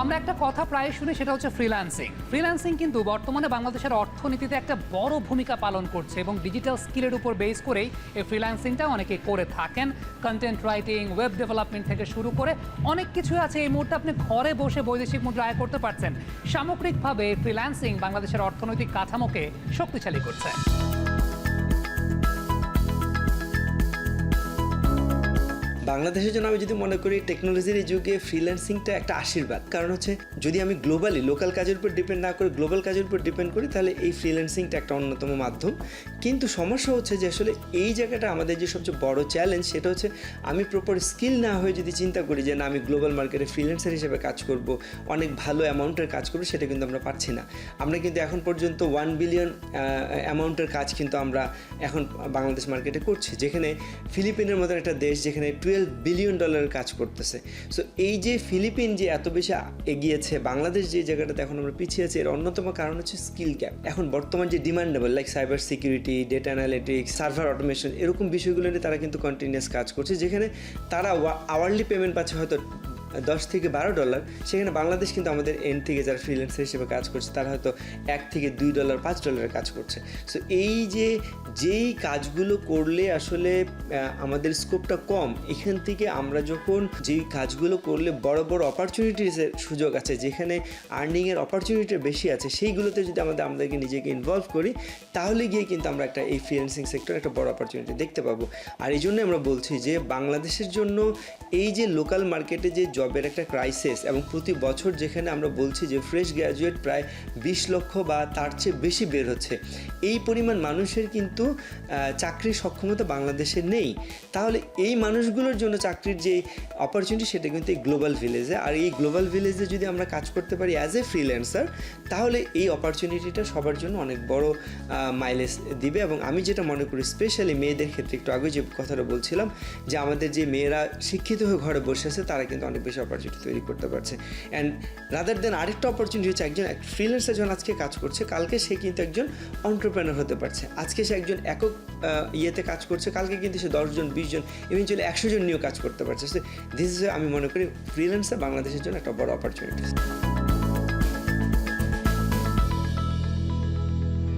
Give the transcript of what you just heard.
আমরা একটা কথা প্রায় শুনি, সেটা হচ্ছে ফ্রিল্যান্সিং ফ্রিল্যান্সিং কিন্তু বর্তমানে বাংলাদেশের অর্থনীতিতে একটা বড় ভূমিকা পালন করছে এবং ডিজিটাল স্কিলের উপর বেস করেই এই ফ্রিল্যান্সিংটা অনেকে করে থাকেন। কন্টেন্ট রাইটিং ওয়েব ডেভেলপমেন্ট থেকে শুরু করে অনেক কিছু আছে। এই মুহূর্তে আপনি ঘরে বসে বৈদেশিক মুদ্রা আয় করতে পারছেন। সামগ্রিকভাবে ফ্রিল্যান্সিং বাংলাদেশের অর্থনৈতিক কাঠামোকে শক্তিশালী করছে। বাংলাদেশের জন্য আমি যদি মনে করি টেকনোলজির এই যুগে ফ্রিল্যান্সিংটা একটা আশীর্বাদ। কারণ হচ্ছে, যদি আমি গ্লোবালি লোকাল কাজের উপর ডিপেন্ড না করে গ্লোবাল কাজের উপর ডিপেন্ড করি, তাহলে এই ফ্রিল্যান্সিংটা একটা অন্যতম মাধ্যম। কিন্তু সমস্যা হচ্ছে যে আসলে এই জায়গাটা আমাদের যে সবচেয়ে বড় চ্যালেঞ্জ সেটা হচ্ছে আমি প্রপার স্কিল না হয়ে যদি চিন্তা করি যে না, আমি গ্লোবাল মার্কেটে ফ্রিল্যান্সার হিসেবে কাজ করব, অনেক ভালো অ্যামাউন্টের কাজ করব, সেটা কিন্তু আমরা পারছি না। আমরা কিন্তু এখন পর্যন্ত ওয়ান বিলিয়ন অ্যামাউন্টের কাজ কিন্তু আমরা এখন বাংলাদেশ মার্কেটে করছি। যেখানে ফিলিপিনের মতো একটা দেশ, যেখানে টুয়েলভ বিলিয়ন ডলারের কাজ করতেছে। সো এই যে ফিলিপিন যে এত বেশি এগিয়েছে, বাংলাদেশ যে জায়গাটাতে এখন আমরা পিছিয়ে আছি, এর অন্যতম কারণ হচ্ছে স্কিল গ্যাপ এখন বর্তমান যে demandable like cyber security data analytics server automation এরকম বিষয়গুলো নিয়ে তারা কিন্তু কন্টিনিউয়াস কাজ করছে, যেখানে তারা আওয়ারলি পেমেন্ট পাচ্ছে হয়তো দশ থেকে বারো ডলার সেখানে বাংলাদেশ কিন্তু আমাদের এন্ড থেকে যারা ফ্রিল্যান্সার হিসেবে কাজ করছে, তারা হয়তো এক থেকে দুই ডলার পাঁচ ডলারের কাজ করছে। সো এই যে, যেই কাজগুলো করলে আসলে আমাদের স্কোপটা কম, এখান থেকে আমরা যখন যেই কাজগুলো করলে বড় বড় অপরচুনিটিসের সুযোগ আছে, যেখানে আর্নিংয়ের অপরচুনিটি বেশি আছে, সেইগুলোতে যদি আমাদের, আমাদেরকে নিজেকে ইনভলভ করি, তাহলে গিয়ে কিন্তু আমরা একটা এই ফ্রিল্যান্সিং সেক্টর একটা বড় অপরচুনিটি দেখতে পাবো। আর এই জন্য আমরা বলছি যে, বাংলাদেশের জন্য এই যে লোকাল মার্কেটে যে জবের একটা ক্রাইসিস এবং প্রতি বছর যেখানে আমরা বলছি যে ফ্রেশ গ্র্যাজুয়েট প্রায় বিশ লক্ষ বা তার চেয়ে বেশি বের হচ্ছে। এই পরিমাণ মানুষের কিন্তু চাকরির সক্ষমতা বাংলাদেশে নেই। তাহলে এই মানুষগুলোর জন্য চাকরির যে অপরচুনিটি সেটা কিন্তু এই গ্লোবাল ভিলেজে আর এই গ্লোবাল ভিলেজে যদি আমরা কাজ করতে পারি অ্যাজ এ ফ্রিল্যান্সার তাহলে এই অপরচুনিটিটা সবার জন্য অনেক বড় মাইলেজ দিবে। এবং আমি যেটা মনে করি স্পেশালি মেয়েদের ক্ষেত্রে একটু আগে যে কথাটা বলছিলাম, যে আমাদের যে মেয়েরা শিক্ষিত হয়ে ঘরে বসে আছে, তারা কিন্তু অনেক বেশি অপরচুনিটি তৈরি করতে পারছে। অ্যান্ড রাদার দেন আরেকটা অপরচুনিটি হচ্ছে একজন ফ্রিল্যান্সার যখন আজকে কাজ করছে, কালকে সে কিন্তু একজন অন্টারপ্রেনার হতে পারছে। আজকে সে একজন একক ইয়েতে কাজ করছে, কালকে কিন্তু সে দশজন, বিশজন ইভেনচুয়ালি একশো জন নিয়েও কাজ করতে পারছে। দিস ইজ আমি মনে করি ফ্রিল্যান্সার বাংলাদেশের জন্য একটা বড় অপরচুনিটি